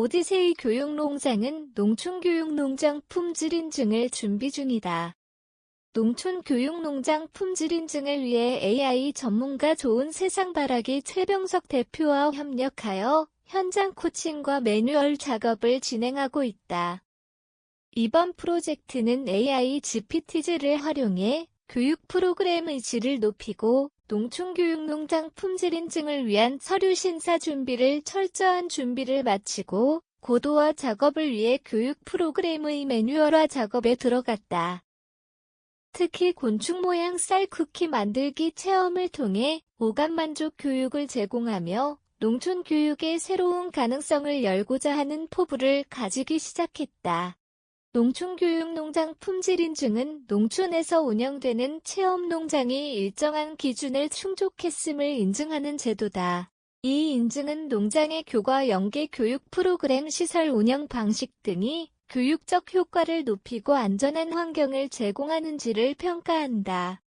오디세이 교육농장은 농촌교육농장 품질 인증을 준비 중이다. 농촌교육농장 품질 인증을 위해 AI 전문가 좋은 세상 바라기 최병석 대표와 협력하여 현장 코칭과 매뉴얼 작업을 진행하고 있다. 이번 프로젝트는 AI GPT즈를 활용해 교육 프로그램의 질을 높이고 농촌교육 농장 품질 인증을 위한 서류 심사 준비를 철저한 준비를 마치고 고도화 작업을 위해 교육 프로그램의 매뉴얼화 작업에 들어갔다. 특히 곤충 모양 쌀 쿠키 만들기 체험을 통해 오감 만족 교육을 제공하며 농촌 교육의 새로운 가능성을 열고자 하는 포부를 가지기 시작했다. 농촌교육 농장 품질 인증은 농촌에서 운영되는 체험 농장이 일정한 기준을 충족했음을 인증하는 제도다. 이 인증은 농장의 교과 연계 교육 프로그램 시설 운영 방식 등이 교육적 효과를 높이고 안전한 환경을 제공하는지를 평가한다.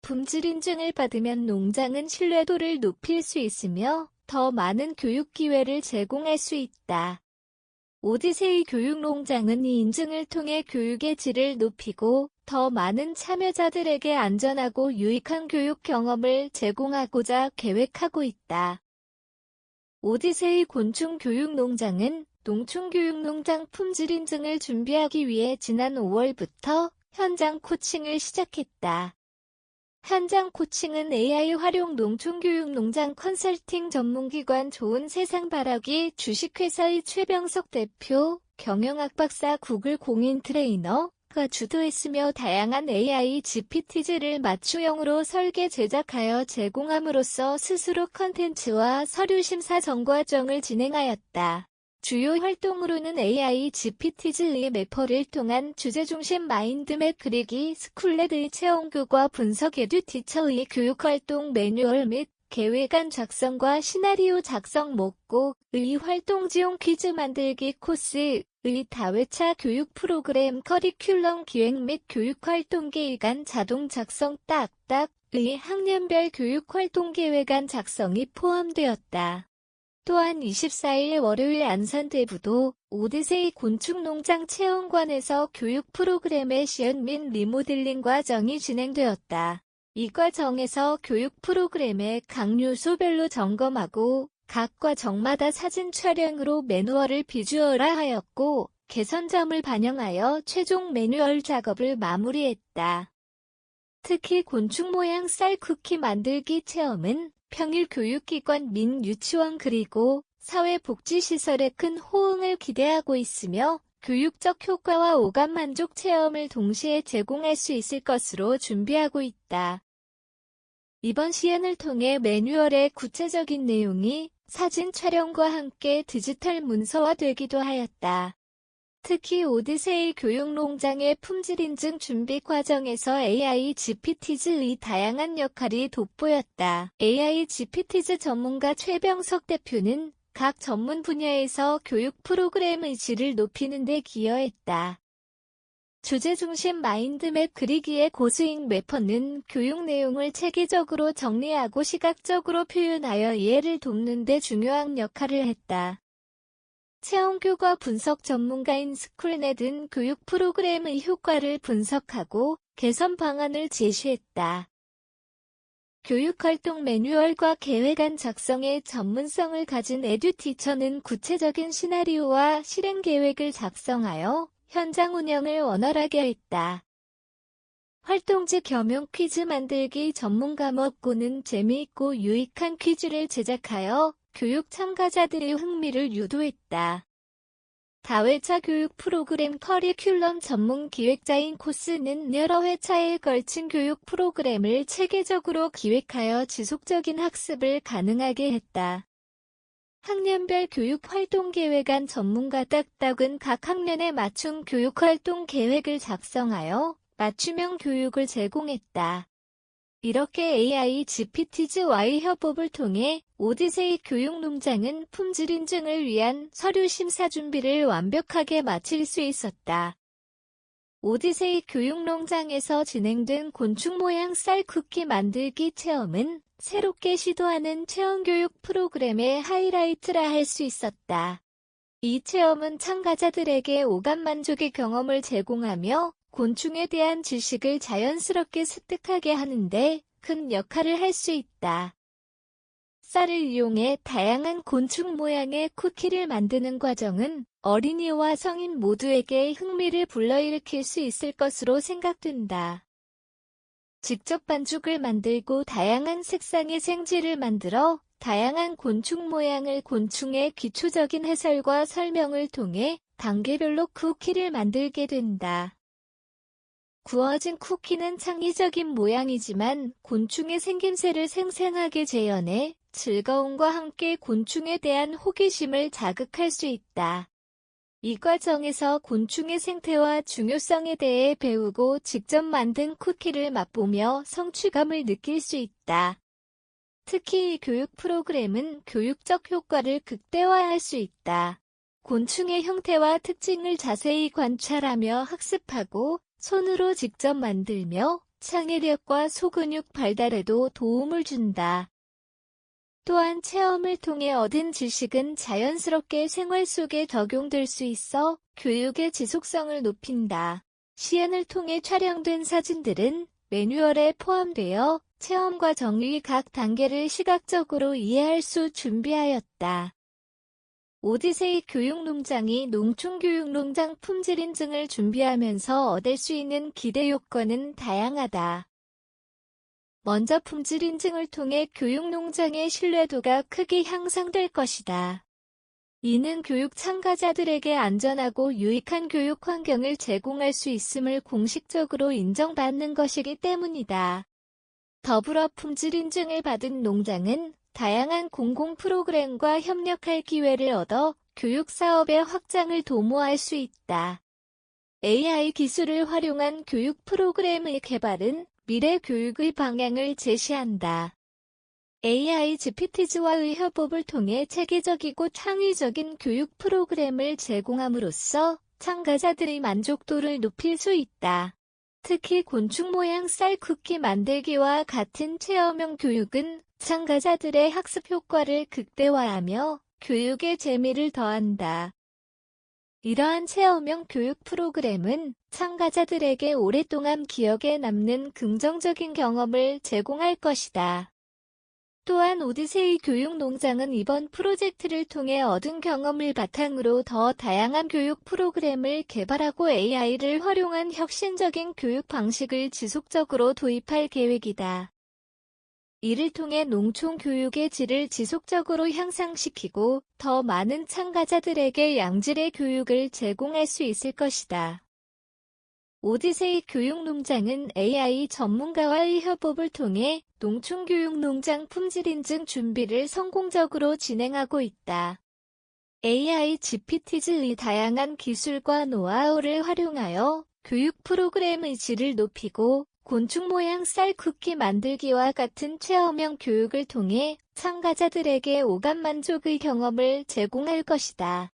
품질 인증을 받으면 농장은 신뢰도를 높일 수 있으며 더 많은 교육 기회를 제공할 수 있다. 오디세이 교육농장은 이 인증을 통해 교육의 질을 높이고 더 많은 참여자들에게 안전하고 유익한 교육 경험을 제공하고자 계획하고 있다. 오디세이 곤충 교육농장은 농촌교육농장 품질 인증을 준비하기 위해 지난 5월부터 현장 코칭을 시작했다. 현장 코칭은 AI 활용 농촌교육 농장 컨설팅 전문기관 좋은 세상 바라기 주식회사의 최병석 대표, 경영학 박사 구글 공인 트레이너 가 주도했으며 다양한 AI GPT즈를 맞춤형으로 설계 제작하여 제공함으로써 스스로 컨텐츠와 서류 심사 전과정을 진행하였다. 주요 활동으로는 AI GPT즈의 매퍼를 통한 주제중심 마인드맵 그리기, 스쿨렛의 체험교과 분석 에듀티처의 교육활동 매뉴얼 및 계획안 작성과 시나리오 작성 목곡의 활동지용 퀴즈 만들기 코스 의 다회차 교육 프로그램 커리큘럼 기획 및 교육활동 계획안 자동 작성 딱딱 의 학년별 교육활동 계획안 작성이 포함되었다. 또한 24일 월요일 안산대부도 오드세이 곤충농장 체험관에서 교육 프로그램의 시연 및 리모델링 과정이 진행되었다. 이 과정에서 교육 프로그램의 각 요소별로 점검하고 각 과정마다 사진 촬영으로 매뉴얼을 비주얼화하였고 개선점을 반영하여 최종 매뉴얼 작업을 마무리했다. 특히 곤충 모양 쌀 쿠키 만들기 체험은 평일 교육기관 민 유치원 그리고 사회복지시설에 큰 호응을 기대하고 있으며 교육적 효과와 오감 만족 체험을 동시에 제공할 수 있을 것으로 준비하고 있다. 이번 시연을 통해 매뉴얼의 구체적인 내용이 사진 촬영과 함께 디지털 문서화되기도 하였다. 특히 오디세이 교육농장의 품질 인증 준비 과정에서 AI GPT즈의 다양한 역할이 돋보였다. AI GPT즈 전문가 최병석 대표는 각 전문 분야에서 교육 프로그램의 질을 높이는 데 기여했다. 주제 중심 마인드맵 그리기의 고수익 래퍼는 교육 내용을 체계적으로 정리하고 시각적으로 표현하여 이해를 돕는 데 중요한 역할을 했다. 체험교과 분석 전문가인 스쿨넷은 교육 프로그램의 효과를 분석하고 개선 방안을 제시했다. 교육활동 매뉴얼과 계획안 작성에 전문성을 가진 에듀티처는 구체적인 시나리오와 실행 계획을 작성하여 현장 운영을 원활하게 했다. 활동지 겸용 퀴즈 만들기 전문가 먹고는 재미있고 유익한 퀴즈를 제작하여 교육 참가자들의 흥미를 유도했다. 다회차 교육 프로그램 커리큘럼 전문 기획자인 코스는 여러 회차에 걸친 교육 프로그램을 체계적으로 기획하여 지속적인 학습을 가능하게 했다. 학년별 교육 활동 계획안 전문가 딱딱은 각 학년에 맞춤 교육 활동 계획을 작성하여 맞춤형 교육을 제공했다. 이렇게 AI GPT즈와의 협업을 통해 오디세이 교육농장은 품질 인증을 위한 서류 심사 준비를 완벽하게 마칠 수 있었다. 오디세이 교육농장에서 진행된 곤충 모양 쌀 쿠키 만들기 체험은 새롭게 시도하는 체험교육 프로그램의 하이라이트라 할 수 있었다. 이 체험은 참가자들에게 오감 만족의 경험을 제공하며 곤충에 대한 지식을 자연스럽게 습득하게 하는데 큰 역할을 할 수 있다. 쌀을 이용해 다양한 곤충 모양의 쿠키를 만드는 과정은 어린이와 성인 모두에게 흥미를 불러일으킬 수 있을 것으로 생각된다. 직접 반죽을 만들고 다양한 색상의 생지를 만들어 다양한 곤충 모양을 곤충의 기초적인 해설과 설명을 통해 단계별로 쿠키를 만들게 된다. 구워진 쿠키는 창의적인 모양이지만 곤충의 생김새를 생생하게 재현해 즐거움과 함께 곤충에 대한 호기심을 자극할 수 있다. 이 과정에서 곤충의 생태와 중요성에 대해 배우고 직접 만든 쿠키를 맛보며 성취감을 느낄 수 있다. 특히 이 교육 프로그램은 교육적 효과를 극대화할 수 있다. 곤충의 형태와 특징을 자세히 관찰하며 학습하고 손으로 직접 만들며 창의력과 소근육 발달에도 도움을 준다. 또한 체험을 통해 얻은 지식은 자연스럽게 생활 속에 적용될 수 있어 교육의 지속성을 높인다. 시연을 통해 촬영된 사진들은 매뉴얼에 포함되어 체험 과 정의 각 단계를 시각적으로 이해할 수 준비하였다. 오디세이 교육농장이 농촌교육농장 품질 인증을 준비하면서 얻을 수 있는 기대 요건은 다양하다. 먼저 품질 인증을 통해 교육농장의 신뢰도가 크게 향상될 것이다. 이는 교육 참가자들에게 안전하고 유익한 교육 환경을 제공할 수 있음을 공식적으로 인정받는 것이기 때문이다. 더불어 품질 인증을 받은 농장은 다양한 공공 프로그램과 협력할 기회를 얻어 교육 사업의 확장을 도모할 수 있다. AI 기술을 활용한 교육 프로그램의 개발은 미래 교육의 방향을 제시한다. AI GPT즈와의 협업을 통해 체계적이고 창의적인 교육 프로그램을 제공함으로써 참가자들의 만족도를 높일 수 있다. 특히 곤충 모양 쌀 쿠키 만들기와 같은 체험형 교육은 참가자들의 학습 효과를 극대화하며 교육의 재미를 더한다. 이러한 체험형 교육 프로그램은 참가자들에게 오랫동안 기억에 남는 긍정적인 경험을 제공할 것이다. 또한 오디세이 교육농장은 이번 프로젝트를 통해 얻은 경험을 바탕으로 더 다양한 교육 프로그램을 개발하고 AI를 활용한 혁신적인 교육 방식을 지속적으로 도입할 계획이다. 이를 통해 농촌 교육의 질을 지속적으로 향상시키고 더 많은 참가자들에게 양질의 교육을 제공할 수 있을 것이다. 오디세이 교육농장은 AI 전문가와의 협업을 통해 농촌교육 농장 품질 인증 준비를 성공적으로 진행하고 있다. AI GPT즈의 다양한 기술과 노하우를 활용하여 교육 프로그램의 질을 높이고 곤충 모양 쌀 쿠키 만들기와 같은 체험형 교육을 통해 참가자들에게 오감 만족의 경험을 제공할 것이다.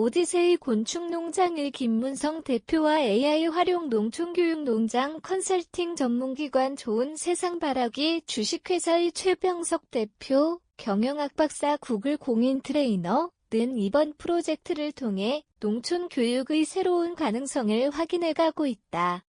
오디세이 곤충농장의 김문성 대표와 AI 활용 농촌교육농장 컨설팅 전문기관 좋은 세상 바라기 주식회사의 최병석 대표, 경영학 박사 구글 공인 트레이너, 는 이번 프로젝트를 통해 농촌 교육의 새로운 가능성을 확인해가고 있다.